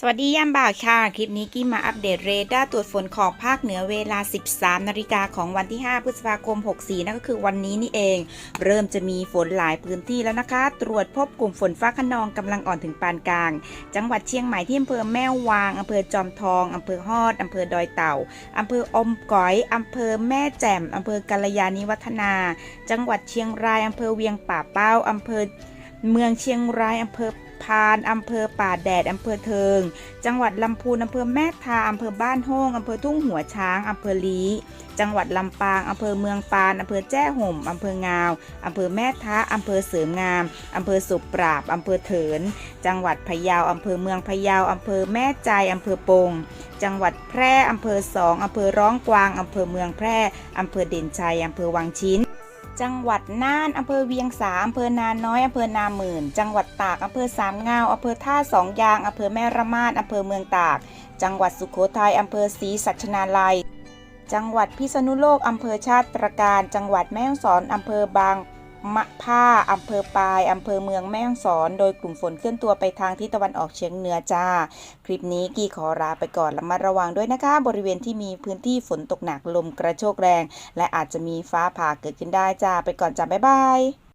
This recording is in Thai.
สวัสดียามบ่ายค่ะ คลิปนี้กี้มาอัปเดตเรดาร์ตรวจฝนของภาคเหนือเวลา 13 นาฬิกาของวันที่ 5 พฤษภาคม 64 นั่นก็คือวันนี้นี่เอง เริ่มจะมีฝนหลายพื้นที่แล้วนะคะ ตรวจพบกลุ่มฝนฟ้าขนองกำลังอ่อนถึงปานกลาง จังหวัดเชียงใหม่ที่อำเภอแม่วางอำเภอจอมทองอำเภอฮอดอำเภอดอยเต่าอำเภออมก๋อยอำเภอแม่แจ่มอำเภอกัลยาณิวัฒนา จังหวัดเชียงรายอำเภอเวียงป่าเป้าอำเภอ เมืองเชียงรายอำเภอพานอำเภอป่าแดดอำเภอเทิง จังหวัดลำพูนอำเภอแม่ทาอำเภอบ้านโฮงอำเภอทุ่งหัวช้างอำเภอลีจังหวัดลำปางอำเภอเมืองปานอำเภอแจ้ห่มอำเภองาวอำเภอแม่ทะอำเภอเสริมงามอำเภอสุปราบอำเภอเถิน จังหวัดพะเยาอำเภอเมืองพะเยาอำเภอแม่ใจอำเภอปง จังหวัดแพร่อำเภอสองอำเภอร้องกวางอำเภอเมืองแพร่อำเภอเด่นชัยอำเภอวังชิ้น จังหวัดน่านอำเภอเวียงสาอำเภอนาน้อยอำเภอนาหมื่น จังหวัดตากอำเภอสามเงาอำเภอท่าสองยางอำเภอแม่ระมาดอำเภอเมืองตาก จังหวัดสุโขทัยอำเภอศรีสัชนาลัย จังหวัดพิษณุโลกอำเภอชาติตรการ จังหวัดแม่ฮ่องสอนอำเภอบาง มะผ้าอำเภอปายอำเภอเมืองแม่ฮ่องสอน โดยกลุ่มฝนเคลื่อนตัวไปทางทิศตะวันออกเฉียงเหนือจ้า คลิปนี้กีขอลาไปก่อนระมัดระวังด้วยนะคะ บริเวณที่มีพื้นที่ฝนตกหนักลมกระโชกแรง และอาจจะมีฟ้าผ่าเกิดขึ้นได้จ้าไปก่อนจ้าบ๊ายบาย